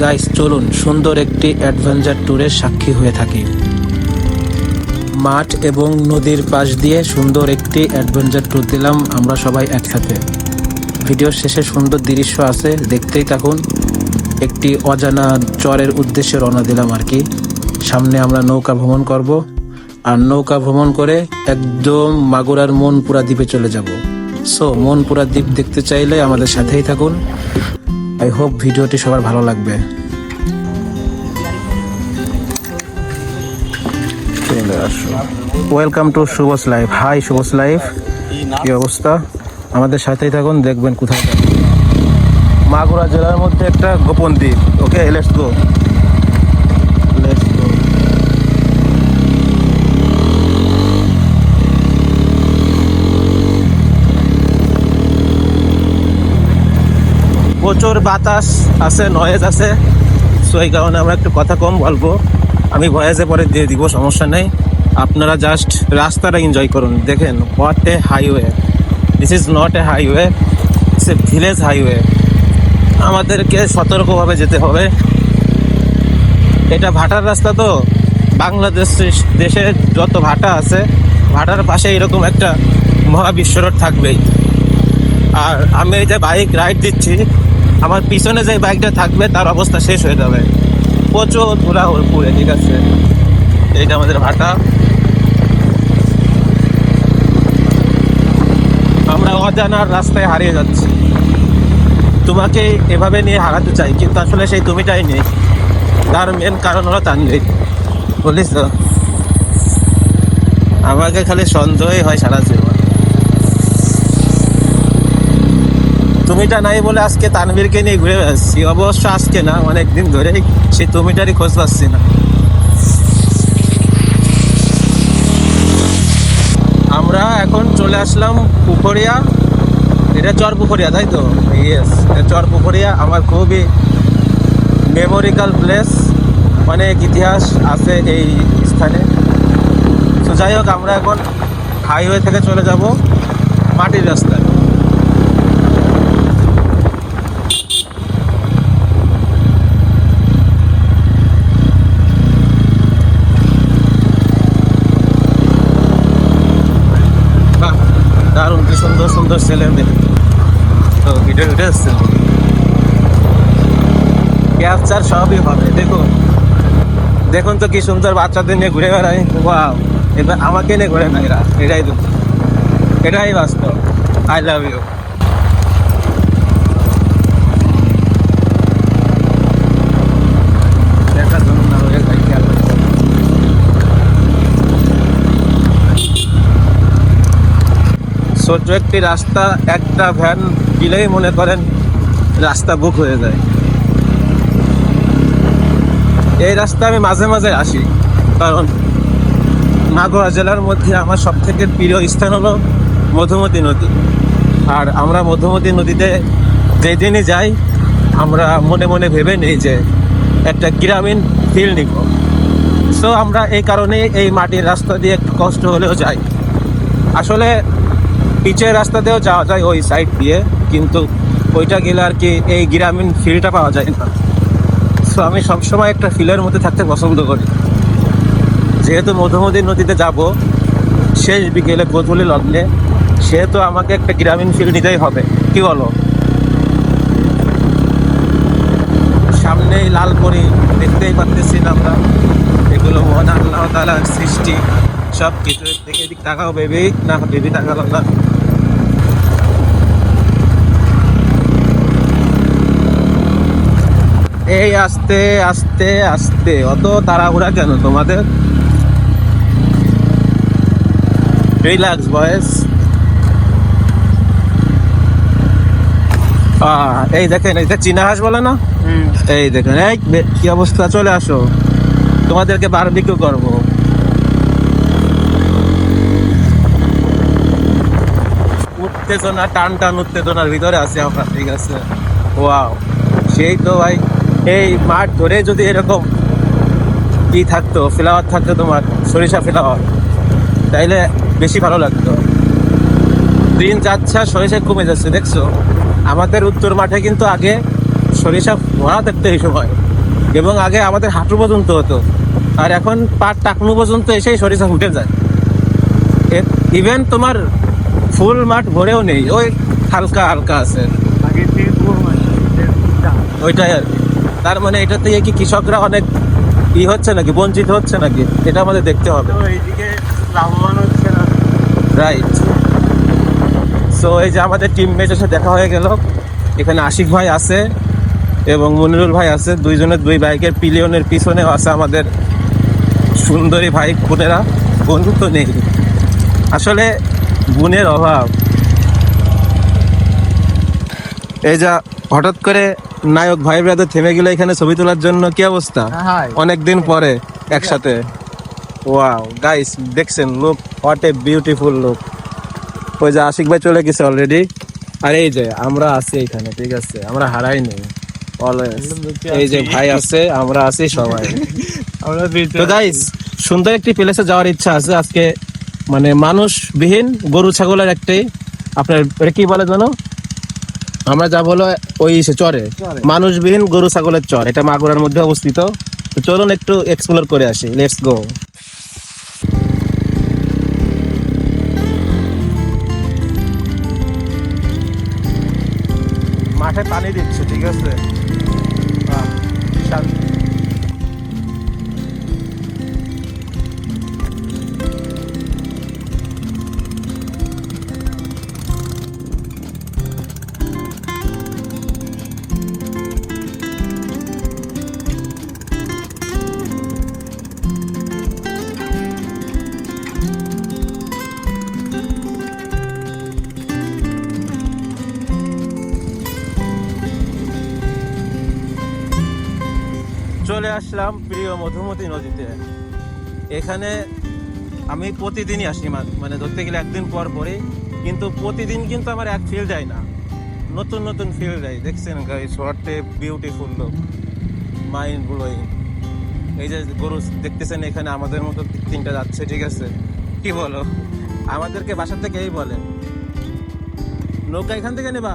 Guys চলুন, সুন্দর একটি অ্যাডভেঞ্চার ট্যুরের সাক্ষী হয়ে থাকি। মাঠ এবং নদীর পাশ দিয়ে সুন্দর একটি অ্যাডভেঞ্চার ট্যুর দিলাম আমরা সবাই একসাথে। ভিডিওর শেষে সুন্দর দৃশ্য আছে, দেখতেই থাকুন। একটি অজানা চরের উদ্দেশ্যে রওনা দিলাম আর কি। সামনে আমরা নৌকা ভ্রমণ করব। আর নৌকা ভ্রমণ করে একদম মাগুরার মনপুরা দ্বীপে চলে যাব। সো মনপুরা দ্বীপ দেখতে চাইলে আমাদের সাথেই থাকুন। আই হোপ ভিডিওটি সবার ভালো লাগবে। Welcome to Shubh's life hi Shubh's life কি অবস্থা? আমাদের সাথেই থাকুন, দেখবেন কোথায় মাগুরা জেলার মধ্যে একটা গোপন দ্বীপ। ওকে লেটস গো প্রচুর বাতাস আছে নয়েজ আছে। সো এই কারণে আমরা একটু কথা কম বলব। আমি ভয়েসে পরে দিয়ে দিব, সমস্যা নেই। আপনারা জাস্ট রাস্তাটা এনজয় করুন। দেখেন what a highway this is not a highway it's a village highway আমাদেরকে সতর্কভাবে যেতে হবে। এটা ভাটার রাস্তা তো। বাংলাদেশ দেশের যত ভাটা আছে, ভাটার পাশে এরকম একটা মহাবিশ্ব রোড থাকবেই। আর আমি এই যে বাইক রাইড দিচ্ছি আমার পিছনে যে বাইকটা থাকবে, তার অবস্থা শেষ হয়ে যাবে। প্রচুর ধুলা পুরে ঠিক আছে? এইটা আমাদের ভাটা। আমরা অজানার রাস্তায় হারিয়ে যাচ্ছি। তোমাকে এভাবে নিয়ে হারাতে চাই, কিন্তু আসলে সেই তুমিটাই নেই। তার মেন কারণ হলো তানভীর। বলিস তো? আমাকে খালি সন্দেহই হয় সারা জীবন। তুমিটা নাই বলে আজকে তানভীরকে নিয়ে ঘুরে বেড়াচ্ছি। অবশ্য আজকে না অনেক দিন ধরেই সেই তুমিটারই খোঁজ পাচ্ছি না। আমরা এখন চলে আসলাম পুকুরিয়া এটা চর পুকুরিয়া তাই তো? ইয়েস চর পুকুরিয়া আমার খুবই মেমোরিক্যাল প্লেস অনেক ইতিহাস আছে এই স্থানে। তো যাই হোক, আমরা এখন হাইওয়ে থেকে চলে যাব মাটির রাস্তায় বাহ দারুণ কি সুন্দর সুন্দর ছেলে মেয়ে তো ভিডিও ভিডিও আসছে ক্যাপচার সবই হবে, দেখুন। দেখুন তো কি সুন্দর বাচ্চাদের নিয়ে ঘুরে বেড়ায়। ওয়াও এবার আমাকে নিয়ে ঘুরে না এরা, এটাই দুঃখ এটাই বাস্তব। I love you. ছোট্ট একটি রাস্তা, একটা ভ্যান গিলেই মনে করেন রাস্তা বুক হয়ে যায়। এই রাস্তা আমি মাঝে মাঝে আসি, কারণ মাগুরা জেলার মধ্যে আমার সব থেকে প্রিয় স্থান হলো মধুমতি নদী। আর আমরা মধুমতি নদীতে যেদিনই যাই, আমরা মনে মনে ভেবে নিই যে একটা গ্রামীণ ফিল নিব। সো আমরা এই কারণে এই মাটির রাস্তা দিয়ে একটু কষ্ট হলেও যাই। আসলে পিচের রাস্তাতেও যাওয়া যায় ওই সাইড দিয়ে, কিন্তু ওইটা গেলে আর কি এই গ্রামীণ ফিলটা পাওয়া যায় না। সো আমি সবসময় একটা ফিলের মধ্যে থাকতে পছন্দ করি। যেহেতু মধুমতি নদীতে যাব, শেষ বিকেলে গোধূলি লগ্নে, সেহেতু আমাকে একটা গ্রামীণ ফিল নিতেই হবে। কি বলো? সামনেই লাল করি দেখতেই পারতেছি না আমরা। এগুলো মহান আল্লাহ তালার সৃষ্টি সব কিছু দেখে তাকাও বেবি না বেবি তাকালো না। এই আস্তে আস্তে আস্তে। অত তাড়াহুড়া কেন তোমাদের? রিল্যাক্স বয়েস এই দেখেন এইটা চীনা হাঁস বলে না? এই দেখেন এই কি অবস্থা? চলে আসো। তোমাদেরকে বারবিকিউ করব। উত্তেজনা টান টান উত্তেজনার ভিতরে আছে আমরা ঠিক আছে? ওয়াও সেই তো ভাই। এই মাঠ ধরে যদি এরকম কি থাকতো ফ্লাওয়ার থাকতো তোমার সরিষা ফ্লাওয়ার তাইলে বেশি ভালো লাগতো। দিন যাচ্ছে সরিষা কমে যাচ্ছে দেখছ? আমাদের উত্তর মাঠে কিন্তু আগে সরিষা ভরা থাকতো এই সময়। এবং আগে আমাদের হাঁটু পর্যন্ত হতো। আর এখন পাট টাকনু পর্যন্ত এসেই সরিষা ফুটে যায়। ইভেন তোমার ফুল মাঠ ভরেও নেই ওই হালকা হালকা আছে। ওইটাই আর কি। তার মানে এটা থেকে কি কৃষকরা অনেক ই হচ্ছে নাকি বঞ্চিত হচ্ছে নাকি? এটা আমাদের দেখতে হবে। এইদিকে লাভবান হচ্ছে না। রাইট সো এই যে আমাদের টিম টিমমেটের সাথে দেখা হয়ে গেল। এখানে আশিক ভাই আছে এবং মনিরুল ভাই আছে। দুইজনের দুই বাইকের পিলিয়নের পিছনেও আছে আমাদের সুন্দরী ভাই বোনেরা। বন্ধু তো নেই। আসলে গুণের অভাব। এই যা হঠাৎ করে নায়ক ভাই ব্রাদার থেমে গেলে এখানে ছবি তোলার জন্য। কি অবস্থা? অনেকদিন পরে একসাথে। ওয়াও গাইস দেখছেন look what a beautiful look ওই যে আশিক ভাই চলে গেছে অলরেডি আর এই যে আমরা আছি এখানে ঠিক আছে? আমরা হারাইনি অলওয়েজ এই যে ভাই আছে আমরা আছি সবাই। আমরা তো গাইস সুন্দর একটি প্লেসে যাওয়ার ইচ্ছা আছে আজকে। মানে মানুষবিহীন গরু ছাগলের একটাই। আপনার কি বলে জানো আমরা যা হলো ওই চরে। চরে। মানুষবিহীন গরু ছাগলের চর। এটা মাগুরার মধ্যে অবস্থিত। তো চলুন একটু এক্সপ্লোর করে আসি। লেটস গো মাঠে পানি দিচ্ছে ঠিক আছে? চলে আসলাম প্রিয় মধুমতি নদীতে। এখানে আমি প্রতিদিনই আসি মানে ধরতে গেলে একদিন পর পরে কিন্তু প্রতিদিন কিন্তু আমার এক ফিল যায় না। নতুন নতুন ফিল যায়, দেখছেন guys what a beautiful look mind blowing এই যে গরু দেখতেছেন এখানে, আমাদের মতো তিনটা যাচ্ছে, ঠিক আছে? কি বলো? আমাদেরকে বাসা থেকে এই বলে, নৌকা এখান থেকে নেবা,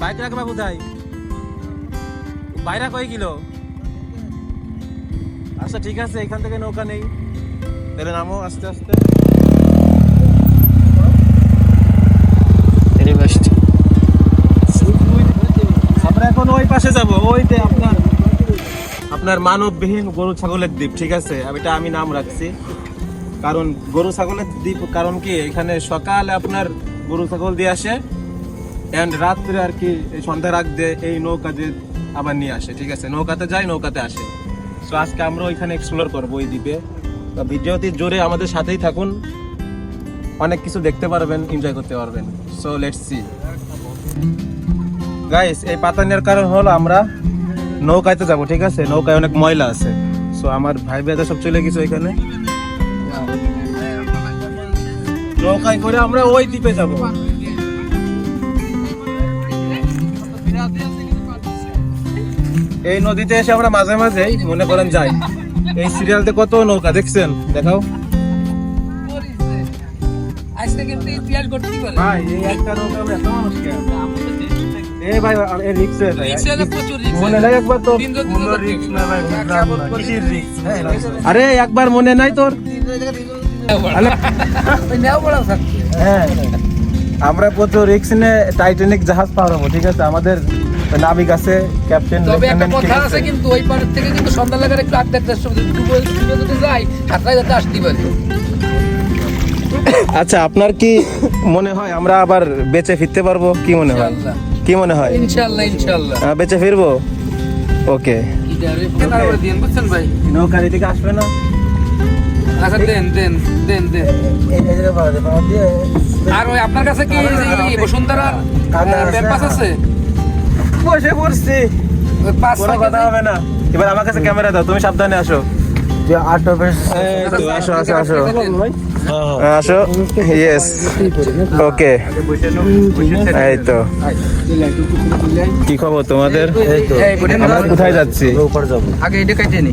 বাইক রাখবা কোথায়? বাইরা কয় কিলো? আচ্ছা ঠিক আছে এখান থেকে নৌকা নেই। তাহলে নামো আস্তে আস্তে। আমরা এখন ওই পাশে যাব ওই আপনার আপনার মানববিহীন গরু ছাগলের দ্বীপ ঠিক আছে? আমি এটা আমি নাম রাখছি। কারণ গরু ছাগলের দ্বীপ কারণ কি? এখানে সকালে আপনার গরু ছাগল দিয়ে আসে অ্যান্ড রাত্রে আর কি এই সন্ধ্যার আগ দিয়ে এই নৌকা দিয়ে আবার নিয়ে আসে ঠিক আছে? নৌকাতে যায় নৌকাতে আসে। সো আজকে আমরা ওইখানে এক্সপ্লোর করব ওই দ্বীপে। তো ভিডিওতে জোরে আমাদের সাথেই থাকুন। অনেক কিছু দেখতে পারবেন এনজয় করতে পারবেন। সো লেটস সি গাইস এই পাতা নেওয়ার কারণ হলো আমরা নৌকাতে যাব, ঠিক আছে? নৌকায় অনেক ময়লা আছে। সো আমার ভাই ভাইদের সব চলে গেছে ওইখানে। নৌকায় করে আমরা ওই দ্বীপে যাব। এই নদীতে এসে আমরা মাঝে মাঝে মনে করেন যাই এই সিরিয়ালতে কত নৌকা দেখছেন দেখাও ভাই এই একটা নৌকা আমরা এত মানুষ এই ভাই এই রিক্সে মনে নাই একবার তো না ভাই আরে একবার মনে নাই তোর হ্যাঁ আমরা প্রচুর রিক্স নিয়ে টাইটানিক জাহাজ পার হব ঠিক আছে আমাদের নাবিক আছে ক্যাপ্টেন তবে একটা কথা আছে কিন্তু ওই পারের থেকে কিন্তু সন্ধ্যা লাগার একটু আড্ডা একটা সময় ডুবে ডুবে যদি যাই সাতটায় যাতে আসতে পারি। আচ্ছা আপনার কি মনে হয় আমরা আবার বেঁচে ফিরতে পারব? কি মনে হয়? কি মনে হয়? ইনশাল্লাহ ইনশাল্লাহ বেঁচে ফিরবো? ওকে। নৌকার আসবে না? আচ্ছা দেন দেন দেন দেন। আর ওই আপনার কাছে কি ব্যাপাস আছে? বসে পড়ছি। কোনো কথা হবে না। এবার আমার কাছে ক্যামেরা দাও তুমি সাবধানে আসো। আসো আসো আসো। আসো ইয়েস ওকে এই তো। কি খবর তোমাদের? আমরা কোথায় যাচ্ছি? আগে এটা কেটে নি।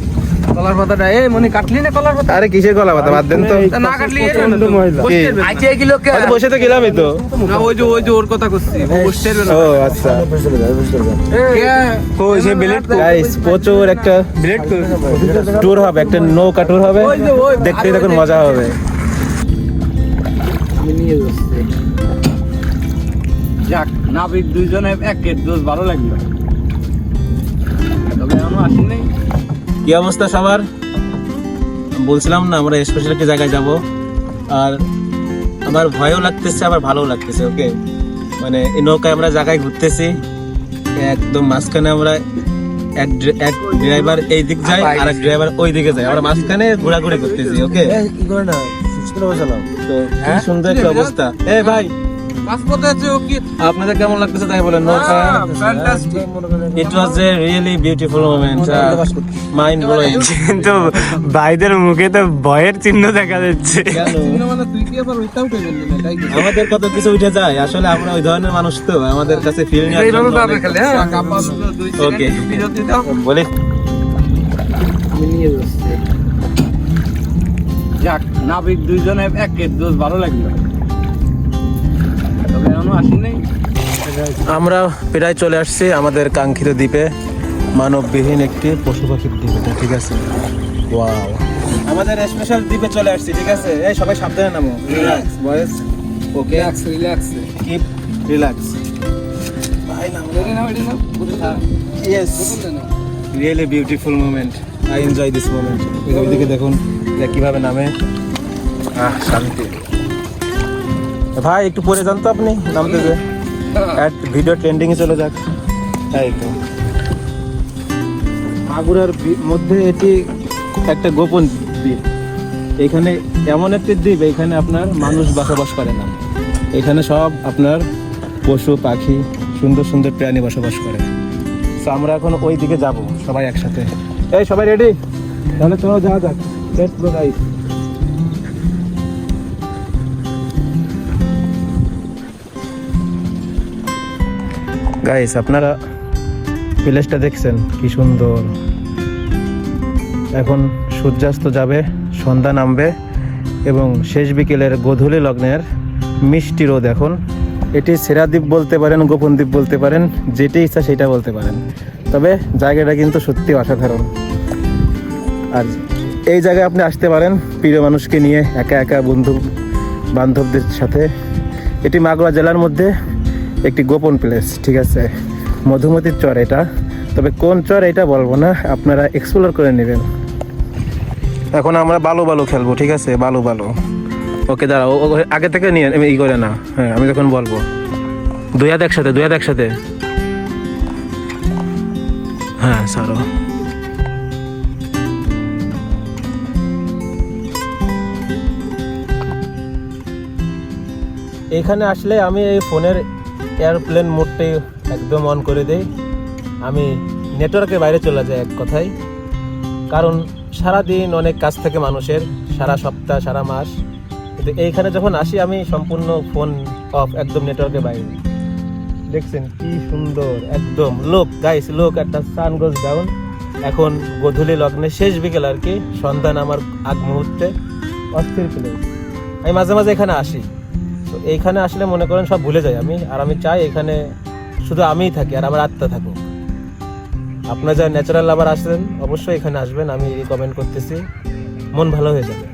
কলার পাতাটা। এই মনি কাটলি না কলার পাতা? আরে কিসের গলা পাতা? বাদ দেন তো। না কাটলি কি? হয়তো বসে তো গেলামই তো। না ওই যে ওই যে ওর কথা করছি ও বসতে ও আচ্ছা। কে? সে বিলেট গাইস প্রচুর একটা বিলেট ট্যুর হবে একটা নৌকা ট্যুর হবে। দেখতে দেখুন মজা হবে। যাক নাবিক দুইজনে এক কেট দোষ ভালো লাগল। তবে আমরা আসি নাই কি অবস্থা সবার? বলছিলাম না আমরা স্পেশাল একটা জায়গায় যাব। আর আমার ভয়ও লাগতেছে আবার ভালোও লাগতেছে ওকে মানে এই নৌকায় আমরা জায়গায় ঘুরতেছি। একদম মাঝখানে আমরা এক এক ড্রাইভার এই দিক যায় আর এক ড্রাইভার ওই দিকে যায়। আমরা মাঝখানে ঘোরাঘুরি করতেছি ওকে তো সুন্দর একটা অবস্থা। এ ভাই আপনাদের কেমন লাগতেছে তাই বলেন? It was a really beautiful moment mind blowing কিন্তু ভাইদের মুখে তো ভয়ের চিহ্ন দেখা যাচ্ছে। মানে আমাদের কত কিছু উঠে যায় আসলে আমরা ওই ধরনের মানুষ তো আমাদের কাছে ফিল হ্যাঁ। বিরতি দাও। বলি। নিয়ে যাক নাবিক দুইজনে এক দোষ ভালো লাগল। আমরা আমরা প্রায় চলে আসছি আমাদের কাঙ্ক্ষিত দ্বীপে মানববিহীন একটি পশু পাখির দ্বীপ এটা ঠিক আছে? ওয়াও আমাদের স্পেশাল দ্বীপে চলে আসছি ঠিক আছে? এই সবাই সাবধানে নামো। Relax boys okay relax relax keep relax ভাই নাম রেডি না রেডি না বুঝে থাক। Yes really beautiful moment I enjoy this moment ওইদিকে দেখুন যে কীভাবে নামে। আহ শান্তি। ভাই, একটু পরে যান তো আপনি নামতে যে ভিডিও ট্রেন্ডিং এ চলে যাক। তাই তো। মাগুরার মধ্যে এটি একটা গোপন দ্বীপ। এখানে এমন একটি দ্বীপ, এখানে আপনার মানুষ বসবাস করে না। এখানে সব আপনার পশু, পাখি, সুন্দর সুন্দর প্রাণী বসবাস করে। তো আমরা এখন ওই দিকে যাব, সবাই একসাথে। এই, সবাই রেডি তাহলে চলো যাওয়া যাক। লেটস গো গাইস গাইস আপনারা প্লেসটা দেখছেন, কি সুন্দর। এখন সূর্যাস্ত যাবে, সন্ধ্যা নামবে, এবং শেষ বিকেলের গোধূলি লগ্নের মিষ্টি রোদ এখন। এটি সেরা দ্বীপ বলতে পারেন, গোপন দ্বীপ বলতে পারেন, যেটি ইচ্ছা সেটা বলতে পারেন। তবে জায়গাটা কিন্তু সত্যি অসাধারণ। আর এই জায়গায় আপনি আসতে পারেন প্রিয় মানুষকে নিয়ে, একা একা বন্ধু বান্ধবদের সাথে। এটি মাগুরা জেলার মধ্যে একটি গোপন প্লেস ঠিক আছে? মধুমতির চর এটা। তবে কোন চর এটা বলব না, আপনারা এক্সপ্লোর করে নেবেন। এখন আমরা বালু বালু খেলব, ঠিক আছে? বালু বালু। ওকে, দাঁড়াও, ও- আগে থেকে নিয়ে ই করে না। হ্যাঁ আমি তখন বলব। দুই হাত একসাথে, দুই হাত একসাথে। হ্যাঁ সারো। এখানে আসলে আমি এই ফোনের এয়ারপ্লেন মোডটাই একদম অন করে দেই। আমি নেটওয়ার্কের বাইরে চলে যাই এক কথায়। কারণ সারা দিন অনেক কাজ থাকে মানুষের, সারা সপ্তাহ, সারা মাস। কিন্তু এইখানে যখন আসি, আমি সম্পূর্ণ ফোন অফ, একদম নেটওয়ার্কের বাইরে। দেখছেন কি সুন্দর, একদম। লোক গাইস লোক, একটা সান গোজ ডাউন এখন গধূলি লগ্নে শেষ বিকেল আর কি। সন্ধান আমার আগ মুহূর্তে অস্থির প্লেস আমি মাঝে মাঝে এখানে আসি। তো এইখানে আসলে মনে করেন সব ভুলে যাই আমি। আর আমি চাই এখানে শুধু আমিই থাকি আর আমার আত্মা থাকুক। আপনারা যারা ন্যাচারাল লাভার আসেন অবশ্যই এখানে আসবেন, আমি রিকমেন্ড করতেছি। মন ভালো হয়ে যাবে।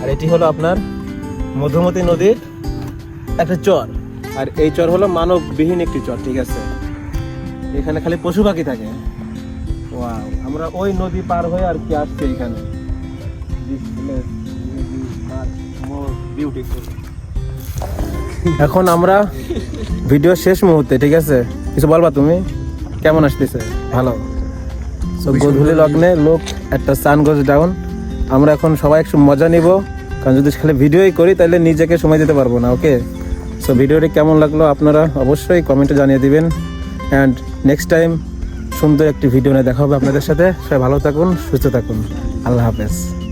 আর এটি হলো আপনার মধুমতি নদীর একটা চর। আর এই চর হলো মানববিহীন একটি চর, ঠিক আছে? এখানে খালি পশু পাখি থাকে। আমরা ওই নদী পার হয়ে আর কি আসছি এখানে। এখন আমরা ভিডিও শেষ মুহূর্তে ঠিক আছে? কিছু বলবা তুমি? কেমন আসতেছে? ভালো? সো গধূলি লগ্নে লোক একটা সান গোজ ডাউন আমরা এখন সবাই একটু মজা নিব। কারণ যদি খালি ভিডিওই করি তাহলে নিজেকে সময় দিতে পারব না ওকে সো ভিডিওটি কেমন লাগল আপনারা অবশ্যই কমেন্টে জানিয়ে দিবেন। অ্যান্ড নেক্সট টাইম সুন্দর একটি ভিডিও নিয়ে দেখা হবে আপনাদের সাথে। সবাই ভালো থাকুন সুস্থ থাকুন। আল্লাহ হাফেজ।